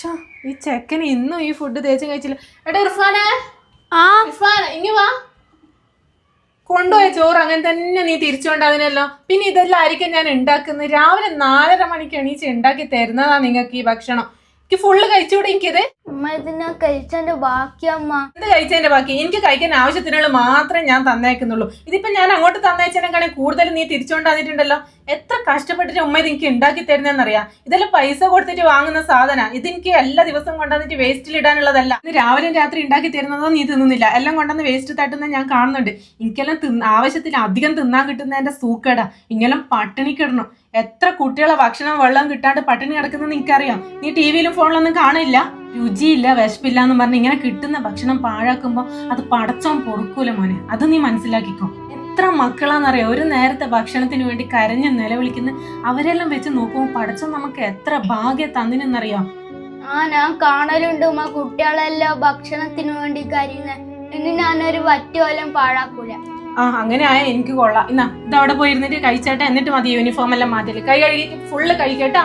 ശ്ശോ, ഈ ചെക്കന് ഇന്നും ഈ ഫുഡ് തേച്ചും കഴിച്ചില്ല. എടാ ഇർഫാനെ. ആ. ഇർഫാൻ ഇങ്ങ വാ. കൊണ്ടുപോയ ചോറ് അങ്ങനെ തന്നെ നീ തിരിച്ചുകൊണ്ടതിനല്ലോ. പിന്നെ ഇതെല്ലാം ആയിരിക്കും ഞാൻ ഉണ്ടാക്കുന്നത്. രാവിലെ നാലര മണിക്ക് എണീച്ച് ഉണ്ടാക്കി തരുന്നതാ നിങ്ങൾക്ക് ഈ ഭക്ഷണം. എനിക്ക് ഫുള്ള് കഴിച്ചുകൂടെ എനിക്കിത്? ബാക്കി അമ്മ. കഴിച്ചതിന്റെ ബാക്കി? എനിക്ക് കഴിക്കാൻ ആവശ്യത്തിനുള്ള മാത്രമേ ഞാൻ തന്നേക്കുന്നുള്ളൂ. ഇതിപ്പോ ഞാൻ അങ്ങോട്ട് തന്നയച്ചതിനെക്കാണെ കൂടുതൽ നീ തിരിച്ചുകൊണ്ട് വന്നിട്ടുണ്ടല്ലോ എത്ര കഷ്ടപ്പെട്ടിട്ട് ഉമ്മ ഇത് എനിക്ക് ഉണ്ടാക്കി തരുന്നതെന്നറിയാം ഇതെല്ലാം പൈസ കൊടുത്തിട്ട് വാങ്ങുന്ന സാധന. ഇതെനിക്ക് എല്ലാ ദിവസവും കൊണ്ടുവന്നിട്ട് വേസ്റ്റിൽ ഇടാനുള്ളതല്ല. ഇത് രാവിലെ രാത്രി ഉണ്ടാക്കി തരുന്നതോ നീ തിന്നുന്നില്ല. എല്ലാം കൊണ്ടുവന്ന് വേസ്റ്റ് തട്ടുന്ന ഞാൻ കാണുന്നുണ്ട്. എനിക്കെല്ലാം തിന്ന ആവശ്യത്തിൽ അധികം തിന്നാൻ കിട്ടുന്നതിന്റെ സൂക്കേട. ഇങ്ങനെല്ലാം പട്ടിണി കിടണം എത്ര കുട്ടികളെ ഭക്ഷണം വെള്ളം കിട്ടാണ്ട് പട്ടിണി കിടക്കുന്നത് എനിക്കറിയാം. നീ ടി വിയിലും ഫോണിലൊന്നും കാണില്ല? രുചിയില്ല വിശപ്പില്ല എന്ന് പറഞ്ഞ് ഇങ്ങനെ കിട്ടുന്ന ഭക്ഷണം പാഴാക്കുമ്പോൾ അത് പടച്ചോൻ പൊറുക്കൂല മോനെ. അത് നീ മനസ്സിലാക്കിക്കോ. എത്ര മക്കളാന്നറിയാം? ഒരു നേരത്തെ ഭക്ഷണത്തിന് വേണ്ടി കരഞ്ഞ് നിലവിളിക്കുന്ന അവരെല്ലാം വെച്ച് നോക്കുമ്പോൾ പടച്ചോൻ നമുക്ക് എത്ര ഭാഗ്യ തന്നിനെന്നറിയാം? ആ ഞാൻ കാണലുണ്ട് ഉമ്മ. കുട്ടികളെല്ലാം ഭക്ഷണത്തിന് വേണ്ടി കരയുന്ന. ഇന്ന് ഞാനൊരു വറ്റോലം പാഴാക്കൂല. ആ അങ്ങനെ ആയ എനിക്ക് കൊള്ളാം. ഇന്നാ ഇതവിടെ അവിടെ പോയിരുന്നിട്ട് കഴിച്ചേട്ടെ. എന്നിട്ട് മതി യൂണിഫോം എല്ലാം മാറ്റൽ കൈ കഴുകി ഫുള്ള് കഴിക്കട്ടാ